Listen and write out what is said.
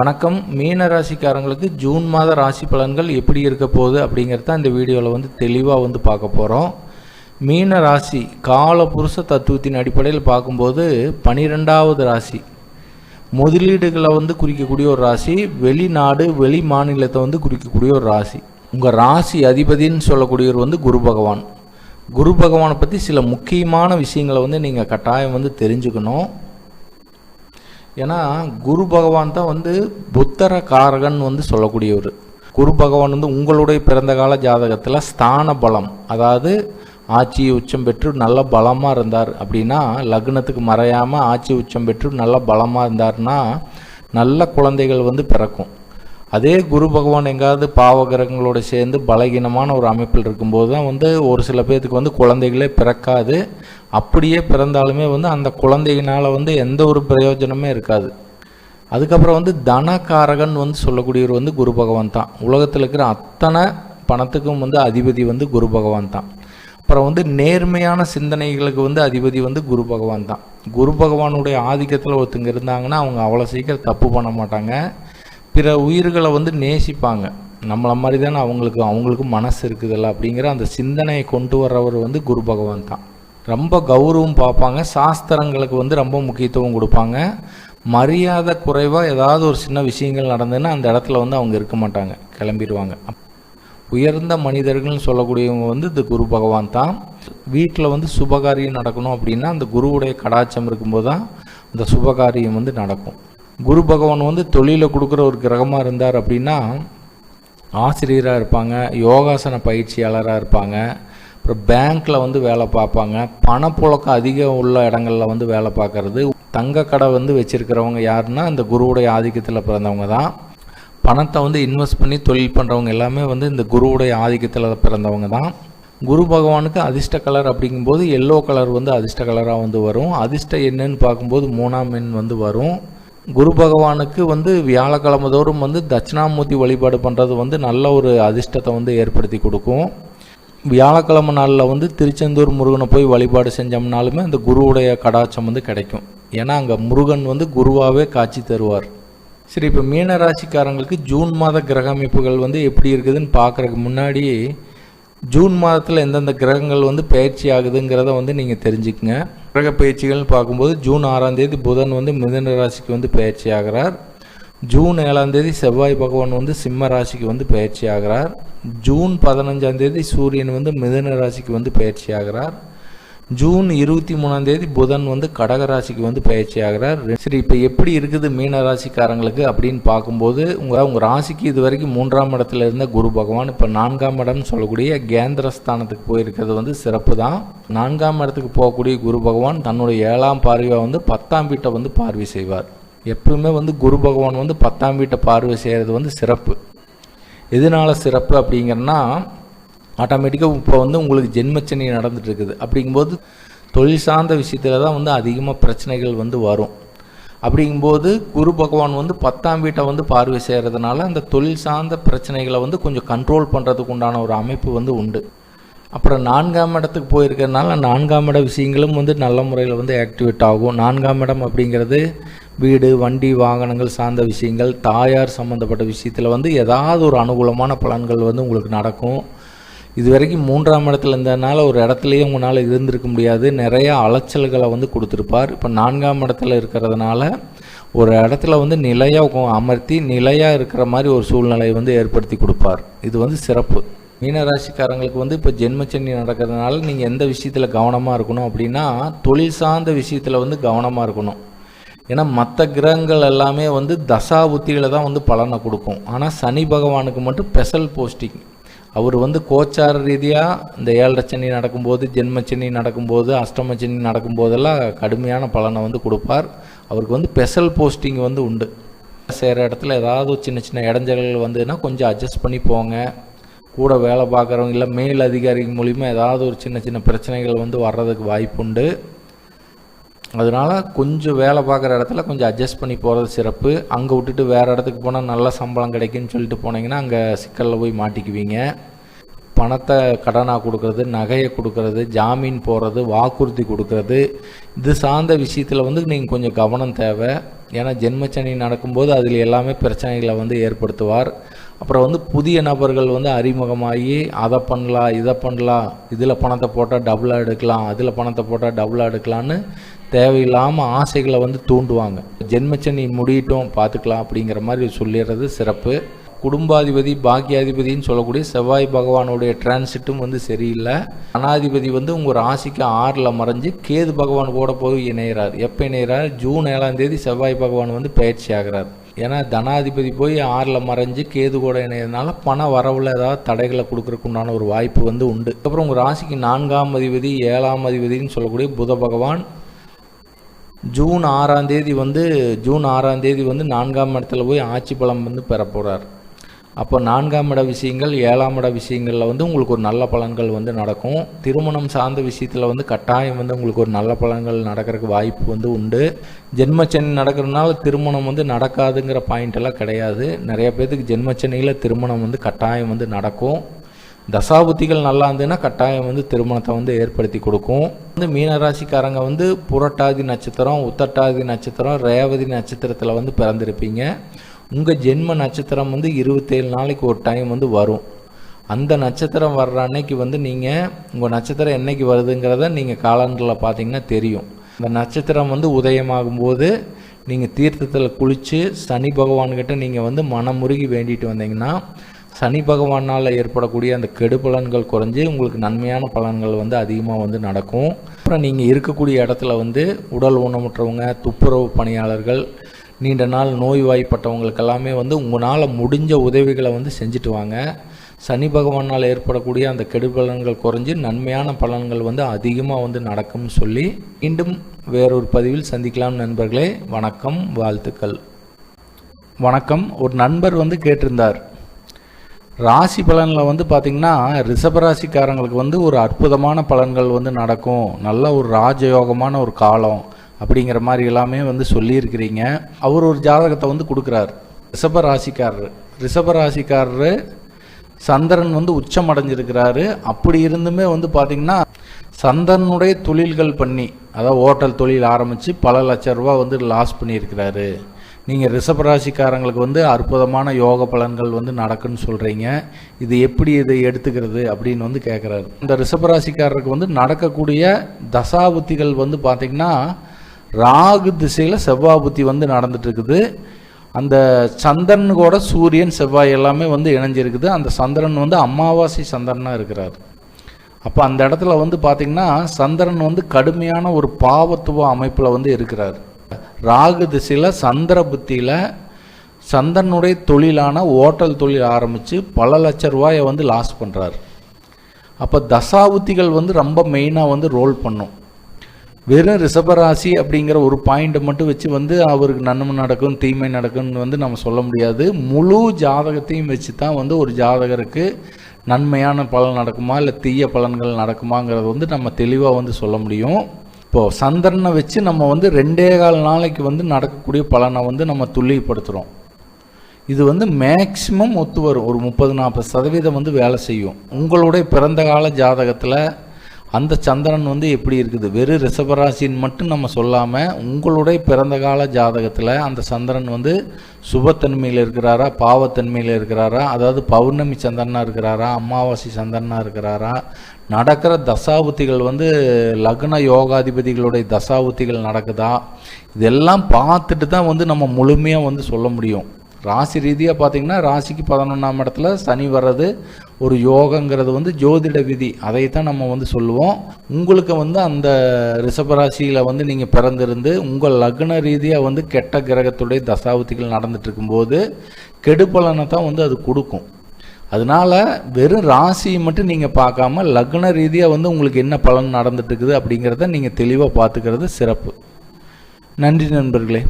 வணக்கம். மீன ராசிக்காரங்களுக்கு ஜூன் மாத ராசி பலன்கள் எப்படி இருக்க போகுது அப்படிங்கிறத இந்த வீடியோவில் வந்து தெளிவாக வந்து பார்க்க போகிறோம் மீன ராசி கால புருஷ தத்துவத்தின் அடிப்படையில் பார்க்கும்போது பனிரெண்டாவது ராசி. முதலீடுகளை வந்து குறிக்கக்கூடிய ஒரு ராசி வெளிநாடு வெளி மாநிலத்தை வந்து குறிக்கக்கூடிய ஒரு ராசி. உங்கள் ராசி அதிபதின்னு சொல்லக்கூடியவர் வந்து குரு பகவான். குரு பகவானை பற்றி சில முக்கியமான விஷயங்களை வந்து நீங்கள் கட்டாயம் வந்து தெரிஞ்சுக்கணும். ஏன்னா குரு பகவான் தான் வந்து புத்தர காரகன் வந்து சொல்லக்கூடியவர். குரு பகவான் வந்து உங்களுடைய பிறந்த கால ஜாதகத்தில் ஸ்தான பலம் அதாவது ஆட்சி உச்சம் பெற்று நல்ல பலமாக இருந்தார் அப்படின்னா லக்னத்துக்கு மறையாமல் ஆட்சி உச்சம் பெற்று நல்ல பலமாக இருந்தார்னா நல்ல குழந்தைகள் வந்து பிறக்கும். அதே குரு பகவான் எங்காவது பாவகிரகங்களோடு சேர்ந்து பலகீனமான ஒரு அமைப்பில் இருக்கும்போது தான் வந்து ஒரு சில பேர்த்துக்கு வந்து குழந்தைகளே பிறக்காது. அப்படியே பிறந்தாலுமே வந்து அந்த குழந்தைகளால் வந்து எந்த ஒரு பிரயோஜனமே இருக்காது. அதுக்கப்புறம் வந்து தனகாரகன் வந்து சொல்லக்கூடியவர் வந்து குரு பகவான் தான். உலகத்தில் இருக்கிற அத்தனை பணத்துக்கும் வந்து அதிபதி வந்து குரு பகவான் தான். அப்புறம் வந்து நேர்மையான சிந்தனைகளுக்கு வந்து அதிபதி வந்து குரு பகவான் தான். குரு பகவானுடைய ஆதிக்கத்தில் ஒருத்தங்க இருந்தாங்கன்னா அவங்க அவ்வளோ சீக்கிரம் தப்பு பண்ண மாட்டாங்க. பிற உயிர்களை வந்து நேசிப்பாங்க. நம்மளை மாதிரி தானே அவங்களுக்கு அவங்களுக்கு மனசு இருக்குதுல்ல அப்படிங்கிற அந்த சிந்தனையை கொண்டு வர்றவர் வந்து குரு பகவான் தான். ரொம்ப கௌரவம் பார்ப்பாங்க. சாஸ்திரங்களுக்கு வந்து ரொம்ப முக்கியத்துவம் கொடுப்பாங்க. மரியாதை குறைவாக ஏதாவது ஒரு சின்ன விஷயங்கள் நடந்ததுன்னா அந்த இடத்துல வந்து அவங்க இருக்க மாட்டாங்க. கிளம்பிடுவாங்க. உயர்ந்த மனிதர்கள்னு சொல்லக்கூடியவங்க வந்து இந்த குரு பகவான் தான். வீட்டில் வந்து சுபகாரியம் நடக்கணும் அப்படின்னா அந்த குருவுடைய கடாச்சம் இருக்கும்போது தான் அந்த சுபகாரியம் வந்து நடக்கும். குரு பகவான் வந்து தொழிலை கொடுக்குற ஒரு கிரகமாக இருந்தார் அப்படின்னா ஆசிரியராக இருப்பாங்க யோகாசன பயிற்சியாளராக இருப்பாங்க அப்புறம் பேங்க்கில் வந்து வேலை பார்ப்பாங்க பணப்புழக்கம் அதிகம் உள்ள இடங்களில் வந்து வேலை பார்க்கறது தங்க கடை வந்து வச்சுருக்கிறவங்க யாருன்னா இந்த குருவுடைய ஆதிக்கத்தில் பிறந்தவங்க தான். பணத்தை வந்து இன்வெஸ்ட் பண்ணி தொழில் பண்ணுறவங்க எல்லாமே வந்து இந்த குருவுடைய ஆதிக்கத்தில் பிறந்தவங்க தான். குரு பகவானுக்கு அதிர்ஷ்ட கலர் அப்படிங்கும்போது எல்லோ கலர் வந்து அதிர்ஷ்ட கலராக வந்து வரும். அதிர்ஷ்ட என்னன்னு பார்க்கும்போது மூணாம் எண் வந்து வரும். குரு பகவானுக்கு வந்து வியாழக்கிழமை தோறும் வந்து தட்சிணாமூர்த்தி வழிபாடு பண்ணுறது வந்து நல்ல ஒரு அதிர்ஷ்டத்தை வந்து ஏற்படுத்தி கொடுக்கும். வியாழக்கிழமை நாளில் வந்து திருச்செந்தூர் முருகனை போய் வழிபாடு செஞ்சோம்னாலுமே அந்த குருவுடைய கடாச்சம் வந்து கிடைக்கும். ஏன்னா அங்கே முருகன் வந்து குருவாகவே காட்சி தருவார். சரி இப்போ மீன ராசிக்காரங்களுக்கு ஜூன் மாத கிரக அமைப்புகள் வந்து எப்படி இருக்குதுன்னு பார்க்குறதுக்கு முன்னாடி ஜூன் மாதத்தில் எந்தெந்த கிரகங்கள் வந்து பயிற்சி ஆகுதுங்கிறத வந்து நீங்கள் தெரிஞ்சுக்கங்க. கிரக பயிற்சிகள்னு பார்க்கும்போது ஜூன் ஆறாம் தேதி புதன் வந்து மிதன ராசிக்கு வந்து பயிற்சி ஆகிறார் ஜூன் ஏழாம் தேதி செவ்வாய் பகவான் வந்து சிம்ம ராசிக்கு வந்து பயிற்சி ஆகிறார் ஜூன் பதினஞ்சாம் தேதி சூரியன் வந்து மிதன ராசிக்கு வந்து பயிற்சி ஆகிறார் ஜூன் இருபத்தி மூணாம் தேதி புதன் வந்து கடக ராசிக்கு வந்து பயிற்சி ஆகிறார். சரி இப்போ எப்படி இருக்குது மீன ராசிக்காரங்களுக்கு அப்படின்னு பார்க்கும்போது உங்கள் உங்கள் ராசிக்கு இது வரைக்கும் மூன்றாம் இடத்துல இருந்த குரு பகவான் இப்போ நான்காம் இடம்னு சொல்லக்கூடிய கேந்திரஸ்தானத்துக்கு போயிருக்கிறது வந்து சிறப்பு தான். நான்காம் இடத்துக்கு போகக்கூடிய குரு பகவான் தன்னுடைய ஏழாம் பார்வையாக வந்து பத்தாம் வீட்டை வந்து பார்வை செய்வார். எப்பவுமே வந்து குரு பகவான் வந்து பத்தாம் வீட்டை பார்வை செய்கிறது வந்து சிறப்பு. எதனால சிறப்பு அப்படிங்கிறனா ஆட்டோமேட்டிக்காக இப்போ வந்து உங்களுக்கு ஜென்மச்சனி நடந்துட்டு இருக்குது அப்படிங்கும்போது தொழில் சார்ந்த விஷயத்தில் தான் வந்து அதிகமாக பிரச்சனைகள் வந்து வரும். அப்படிங்கும்போது குரு பகவான் வந்து பத்தாம் வீட்டை வந்து பார்வை செய்கிறதுனால அந்த தொழில் சார்ந்த பிரச்சனைகளை வந்து கொஞ்சம் கண்ட்ரோல் பண்ணுறதுக்கு உண்டான ஒரு அமைப்பு வந்து உண்டு. அப்புறம் நான்காம் இடத்துக்கு போயிருக்கிறதுனால நான்காம் இட விஷயங்களும் வந்து நல்ல முறையில் வந்து ஆக்டிவேட் ஆகும். நான்காம் இடம் அப்படிங்கிறது வீடு வண்டி வாகனங்கள் சார்ந்த விஷயங்கள் தாயார் சம்மந்தப்பட்ட விஷயத்தில் வந்து ஏதாவது ஒரு அனுகூலமான பலன்கள் வந்து உங்களுக்கு நடக்கும். இது வரைக்கும் மூன்றாம் இடத்துல இருந்ததுனால ஒரு இடத்துலையே உங்களால் இருந்திருக்க முடியாது. நிறையா அலைச்சல்களை வந்து கொடுத்துருப்பார். இப்போ நான்காம் இடத்துல இருக்கிறதுனால ஒரு இடத்துல வந்து நிலையாக அமர்த்தி நிலையாக இருக்கிற மாதிரி ஒரு சூழ்நிலையை வந்து ஏற்படுத்தி கொடுப்பார். இது வந்து சிறப்பு. மீனராசிக்காரங்களுக்கு வந்து இப்போ ஜென்மச்சனி நடக்கிறதுனால நீங்கள் எந்த விஷயத்தில் கவனமாக இருக்கணும் அப்படின்னா தொழில் சார்ந்த விஷயத்தில் வந்து கவனமாக இருக்கணும். ஏன்னா மற்ற கிரகங்கள் எல்லாமே வந்து தசா புத்திகளை தான் வந்து பலனை கொடுக்கும். ஆனால் சனி பகவானுக்கு மட்டும் ஸ்பெஷல் போஸ்டிங். அவர் வந்து கோச்சார ரீதியாக இந்த ஏழரை சனி நடக்கும்போது ஜென்மச்சனி நடக்கும்போது அஷ்டமச்சனி நடக்கும்போதெல்லாம் கடுமையான பலனை வந்து கொடுப்பார். அவருக்கு வந்து ஸ்பெஷல் போஸ்டிங் வந்து உண்டு. செய்கிற இடத்துல ஏதாவது ஒரு சின்ன சின்ன இடைஞ்சல்கள் வந்ததுன்னா கொஞ்சம் அட்ஜஸ்ட் பண்ணி போங்க. கூட வேலை பார்க்குறவங்க இல்லை மேல் அதிகாரிகள் மூலிமா ஏதாவது ஒரு சின்ன சின்ன பிரச்சனைகள் வந்து வர்றதுக்கு வாய்ப்புண்டு. அதனால் கொஞ்சம் வேலை பார்க்குற இடத்துல கொஞ்சம் அட்ஜஸ்ட் பண்ணி போகிறது சிறப்பு. அங்கே விட்டுட்டு வேறு இடத்துக்கு போனால் நல்ல சம்பளம் கிடைக்குன்னு சொல்லிட்டு போனீங்கன்னா அங்கே சிக்கலில் போய் மாட்டிக்குவீங்க. பணத்தை கடனாக கொடுக்கறது நகையை கொடுக்கறது ஜாமீன் போடுறது வாக்குறுதி கொடுக்கறது இது சார்ந்த விஷயத்தில் வந்து நீங்கள் கொஞ்சம் கவனம் தேவை. ஏன்னா ஜென்மச்சனி நடக்கும்போது அதில் எல்லாமே பிரச்சனைகளை வந்து ஏற்படுத்துவார். அப்புறம் வந்து புதிய நபர்கள் வந்து அறிமுகமாகி அதை பண்ணலாம் இதை பண்ணலாம் இதில் பணத்தை போட்டால் டபுளாக எடுக்கலாம் அதில் பணத்தை போட்டால் டபுளாக எடுக்கலான்னு தேவையில்லாமல் ஆசைகளை வந்து தூண்டுவாங்க. ஜென்மச்சனி முடியட்டும் பார்த்துக்கலாம் அப்படிங்கிற மாதிரி சொல்லிடுறது சிறப்பு. குடும்பாதிபதி பாக்கியாதிபதின்னு சொல்லக்கூடிய செவ்வாய் பகவானுடைய டிரான்சிட்டும் வந்து சரியில்லை. அனாதிபதி வந்து உங்கள் ராசிக்கு ஆறில் மறைஞ்சு கேது பகவான் கூட போய் இணைகிறார் எப்போ இணையிறார்? ஜூன் ஏழாம் தேதி செவ்வாய் பகவான் வந்து பயிற்சி ஆகிறார். ஏன்னா தனாதிபதி போய் ஆறில் மறைஞ்சு கேது கூட இணையதுனால பண வரவில் ஏதாவது தடைகளை கொடுக்குறக்குண்டான ஒரு வாய்ப்பு வந்து உண்டு. அப்புறம் உங்கள் ராசிக்கு நான்காம் அதிபதி ஏழாம் அதிபதினு சொல்லக்கூடிய புத பகவான் ஜூன் ஆறாம் தேதி வந்து ஜூன் ஆறாம் தேதி வந்து நான்காம் இடத்துல போய் ஆட்சி பலம் வந்து பெற போகிறார் அப்போ நான்காம் இட விஷயங்கள் ஏழாம் இட விஷயங்களில் வந்து உங்களுக்கு ஒரு நல்ல பலன்கள் வந்து நடக்கும். திருமணம் சார்ந்த விஷயத்தில் வந்து கட்டாயம் வந்து உங்களுக்கு ஒரு நல்ல பலன்கள் நடக்கிறதுக்கு வாய்ப்பு வந்து உண்டு. ஜென்மச்சனி நடக்கிறதுனால திருமணம் வந்து நடக்காதுங்கிற பாயிண்ட் எல்லாம் கிடையாது. நிறைய பேர்த்துக்கு ஜென்மச்சனியில் திருமணம் வந்து கட்டாயம் வந்து நடக்கும். தசாபுத்திகள் நல்லா இருந்ததுன்னா கட்டாயம் வந்து திருமணத்தை வந்து ஏற்படுத்தி கொடுக்கும். வந்து மீனராசிக்காரங்க வந்து புரட்டாதி நட்சத்திரம் உத்தட்டாதி நட்சத்திரம் ரேவதி நட்சத்திரத்தில் வந்து பிறந்திருப்பீங்க. உங்கள் ஜென்ம நட்சத்திரம் வந்து இருபத்தேழு நாளைக்கு ஒரு டைம் வந்து வரும். அந்த நட்சத்திரம் வர்ற அன்னைக்கு வந்து நீங்கள் உங்கள் நட்சத்திரம் என்னைக்கு வருதுங்கிறத நீங்கள் காலண்டரில் பார்த்தீங்கன்னா தெரியும். இந்த நட்சத்திரம் வந்து உதயமாகும் போது நீங்கள் தீர்த்தத்தில் குளித்து சனி பகவான்கிட்ட நீங்கள் வந்து மனமுருகி வேண்டிட்டு வந்தீங்கன்னா சனி பகவானால் ஏற்படக்கூடிய அந்த கெடு பலன்கள் குறைஞ்சி உங்களுக்கு நன்மையான பலன்கள் வந்து அதிகமாக வந்து நடக்கும். அப்புறம் நீங்கள் இருக்கக்கூடிய இடத்துல வந்து உடல் ஊனமுற்றவங்க துப்புரவு பணியாளர்கள் நீண்ட நாள் நோய்வாய்ப்பட்டவங்களுக்கு எல்லாமே வந்து உங்களால் முடிஞ்ச உதவிகளை வந்து செஞ்சுட்டு வாங்க. சனி பகவானால் ஏற்படக்கூடிய அந்த கெடுபலன்கள் குறைஞ்சி நன்மையான பலன்கள் வந்து அதிகமாக வந்து நடக்கும்னு சொல்லி மீண்டும் வேறொரு பதிவில் சந்திக்கலாம் நண்பர்களே. வணக்கம் வாழ்த்துக்கள். வணக்கம். ஒரு நண்பர் வந்து கேட்டிருந்தார். ராசி பலனில் வந்து பார்த்திங்கன்னா ரிஷபராசிக்காரங்களுக்கு வந்து ஒரு அற்புதமான பலன்கள் வந்து நடக்கும். நல்ல ஒரு ராஜயோகமான ஒரு காலம் அப்படிங்கிற மாதிரி எல்லாமே வந்து சொல்லியிருக்கிறீங்க. அவர் ஒரு ஜாதகத்தை வந்து கொடுக்குறாரு. ரிஷபராசிக்காரர். ராசிக்காரர் சந்திரன் வந்து உச்சம் அடைஞ்சிருக்கிறாரு அப்படி இருந்துமே வந்து பார்த்திங்கன்னா சந்திரனுடைய தொழில்கள் பண்ணி அதாவது ஹோட்டல் தொழில் ஆரம்பித்து பல லட்ச ரூபா வந்து லாஸ் பண்ணியிருக்கிறாரு. நீங்கள் ரிஷபராசிக்காரங்களுக்கு வந்து அற்புதமான யோக பலன்கள் வந்து நடக்குன்னு சொல்கிறீங்க இது எப்படி இதை எடுத்துக்கிறது அப்படின்னு வந்து கேட்குறாரு இந்த ரிஷபராசிக்காரருக்கு வந்து நடக்கக்கூடிய தசாபுத்திகள் வந்து பார்த்திங்கன்னா ராகு திசையில் செவ்வாபுத்தி வந்து நடந்துட்டுருக்குது. அந்த சந்திரன் கூட சூரியன் செவ்வாய் எல்லாமே வந்து இணைஞ்சிருக்குது. அந்த சந்திரன் வந்து அமாவாசை சந்திரனாக இருக்கிறார். அப்போ அந்த இடத்துல வந்து பார்த்திங்கன்னா சந்திரன் வந்து கடுமையான ஒரு பாவத்துவ அமைப்பில் வந்து இருக்கிறார். ராகு திசையில் சந்திர புத்தியில் சந்தனுடைய தொழிலான ஓட்டல் தொழில் ஆரம்பித்து பல லட்ச ரூபாயை வந்து லாஸ் பண்ணுறார் அப்போ தசாபுத்திகள் வந்து ரொம்ப மெயினாக வந்து ரோல் பண்ணும். வெறும் ரிஷபராசி அப்படிங்கிற ஒரு பாயிண்ட்டை மட்டும் வச்சு வந்து அவருக்கு நன்மை நடக்கும் தீமை நடக்கும்னு வந்து நம்ம சொல்ல முடியாது. முழு ஜாதகத்தையும் வச்சு தான் வந்து ஒரு ஜாதகருக்கு நன்மையான பலன் நடக்குமா இல்லை தீய பலன்கள் நடக்குமாங்கிறது வந்து நம்ம தெளிவாக வந்து சொல்ல முடியும். இப்போது சந்திரனை வச்சு நம்ம வந்து ரெண்டே கால் நாளைக்கு வந்து நடக்கக்கூடிய பலனை வந்து நம்ம துல்லியப்படுத்துகிறோம் இது வந்து மேக்சிமம் ஒத்து வரும். ஒரு முப்பது நாற்பது சதவீதம் வந்து வேலை செய்யும். உங்களுடைய பிறந்த கால ஜாதகத்தில் அந்த சந்திரன் வந்து எப்படி இருக்குது? வெறும் ரிஷபராசின்னு மட்டும் நம்ம சொல்லாமல் உங்களுடைய பிறந்த கால ஜாதகத்தில் அந்த சந்திரன் வந்து சுபத்தன்மையில் இருக்கிறாரா? பாவத்தன்மையில் இருக்கிறாரா? அதாவது பௌர்ணமி சந்திரனாக இருக்கிறாரா? அமாவாசை சந்திரனாக இருக்கிறாரா? நடக்கிற தசாபுத்திகள் வந்து லக்ன யோகாதிபதிகளுடைய தசாபுத்திகள் நடக்குதா? இதெல்லாம் பார்த்துட்டு தான் வந்து நம்ம முழுமையாக வந்து சொல்ல முடியும். ராசி ரீதியாக பார்த்தீங்கன்னா ராசிக்கு பதினொன்றாம் இடத்துல சனி வர்றது ஒரு யோகங்கிறது வந்து ஜோதிட விதி. அதைத்தான் நம்ம வந்து சொல்லுவோம். உங்களுக்கு வந்து அந்த ரிஷபராசியில் வந்து நீங்கள் பிறந்திருந்து உங்கள் லக்ன ரீதியாக வந்து கெட்ட கிரகத்துடைய தசாபுத்திகள் நடந்துட்டு இருக்கும்போது கெடுபலனை தான் வந்து அது கொடுக்கும். அதனால வெறும் ராசியை மட்டும் நீங்கள் பார்க்காம லக்ன ரீதியாக வந்து உங்களுக்கு என்ன பலன் நடந்துட்டு இருக்குது அப்படிங்கிறத நீங்கள் தெளிவாக பார்த்துக்கிறது சிறப்பு. நன்றி நண்பர்களே.